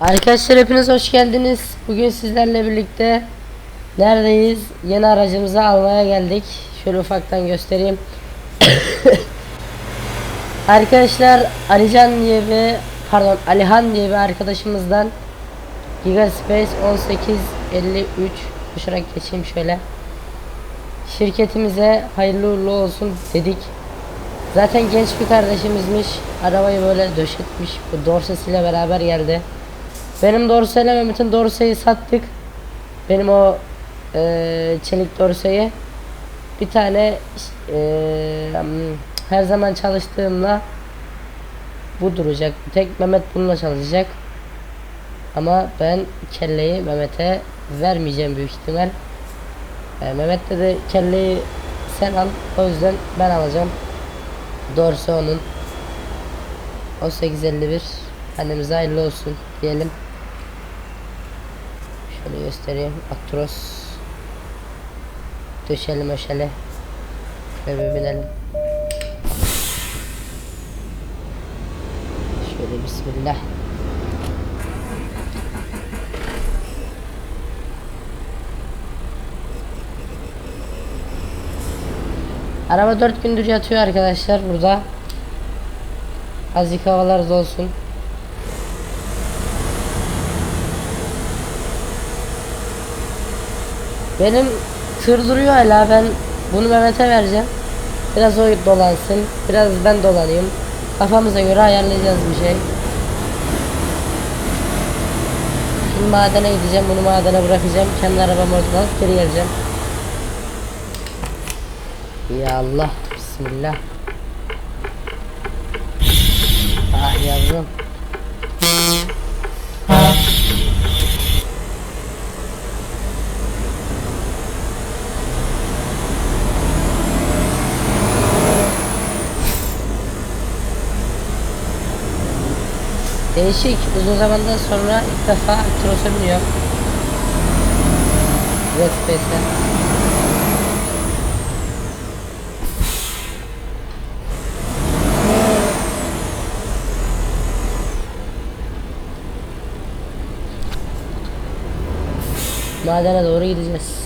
Arkadaşlar hepiniz hoş geldiniz. Bugün sizlerle birlikte neredeyiz? Yeni aracımızı almaya geldik. Şöyle ufaktan göstereyim. Arkadaşlar Alican diye bir pardon Alihan diye bir arkadaşımızdan Gigaspace 1853 koşarak geçeyim şöyle. Şirketimize hayırlı uğurlu olsun dedik. Zaten genç bir kardeşimizmiş. Arabayı böyle döşetmiş. Bu dorsesiyle beraber geldi. Benim dorseyle Mehmet'in dorseyi sattık. Benim o eee, çelik dorseyi. Bir tane hmm, her zaman çalıştığımla bu duracak. Tek Mehmet bununla çalışacak. Ama ben kelleyi Mehmet'e vermeyeceğim büyük ihtimal. E, Mehmet dedi kelleyi sen al. O yüzden ben alacağım. Dorse onun. 1851 annemize hayırlı olsun diyelim. Göstereyim. Actros. Döşelim öşele. Ve bir binelim. Şöyle bismillah. Araba 4 gündür yatıyor arkadaşlar burada. Azıcık havalar olsun. Benim tır duruyor hala ben bunu Mehmet'e vereceğim. Biraz o dolansın, biraz ben dolanayım. Kafamıza göre ayarlayacağız bir şey. Şimdi madene gideceğim, bunu madene bırakacağım. Kendi arabamı oradan alıp geri geleceğim. Ya Allah, Bismillah. Ah yavrum. Değişik uzun zamandan sonra ilk defa Actros'a biniyor. Red Space'e. Madene doğru gideceğiz.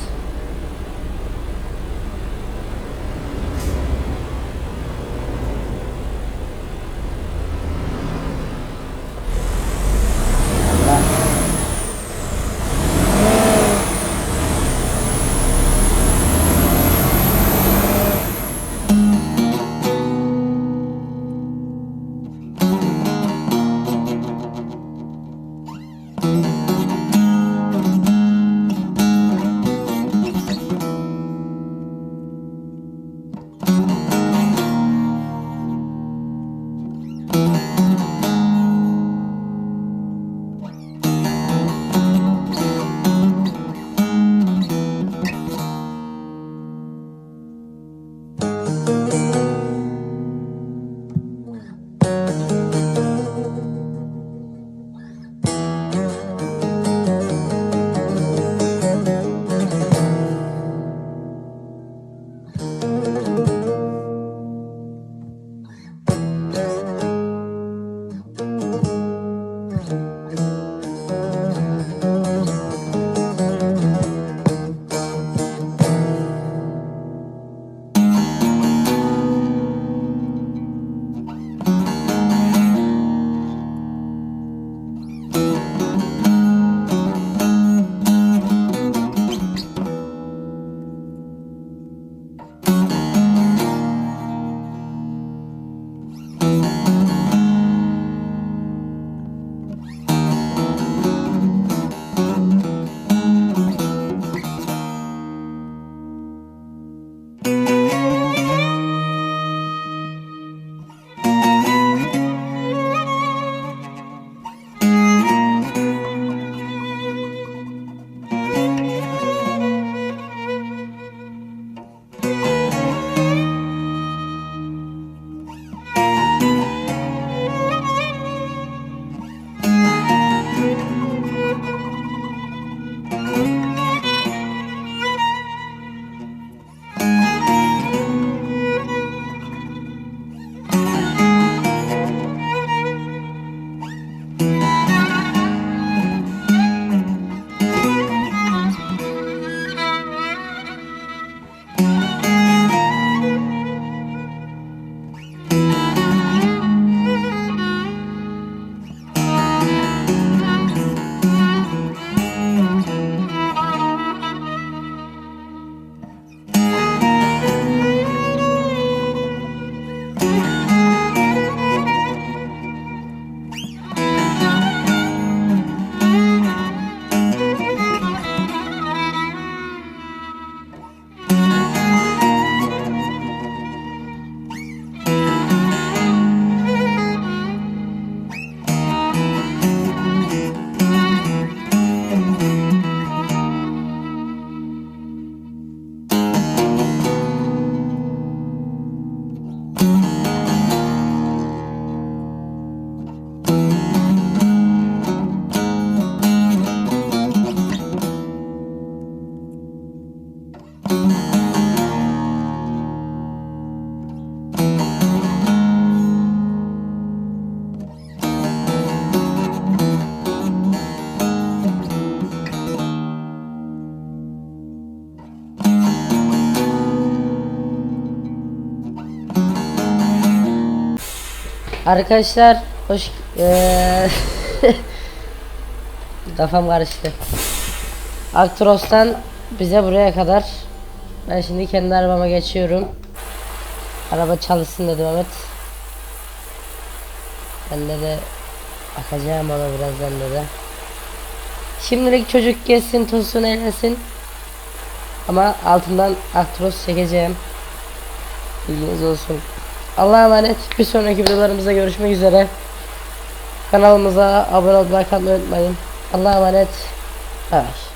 Arkadaşlar hoş eee kafam karıştı. Aktros'tan bize buraya kadar. Ben şimdi kendi arabama geçiyorum. Araba çalışsın dedi Mehmet. Bende de bakacağım ona birazdan dedi. Şimdilik çocuk gezsin, tozsun, eğlensin. Ama altından Actros çekeceğim. Bilginiz olsun. Allah'a emanet. Bir sonraki videolarımızda görüşmek üzere. Kanalımıza abone olmayı, unutmayın. Allah'a emanet. Evet.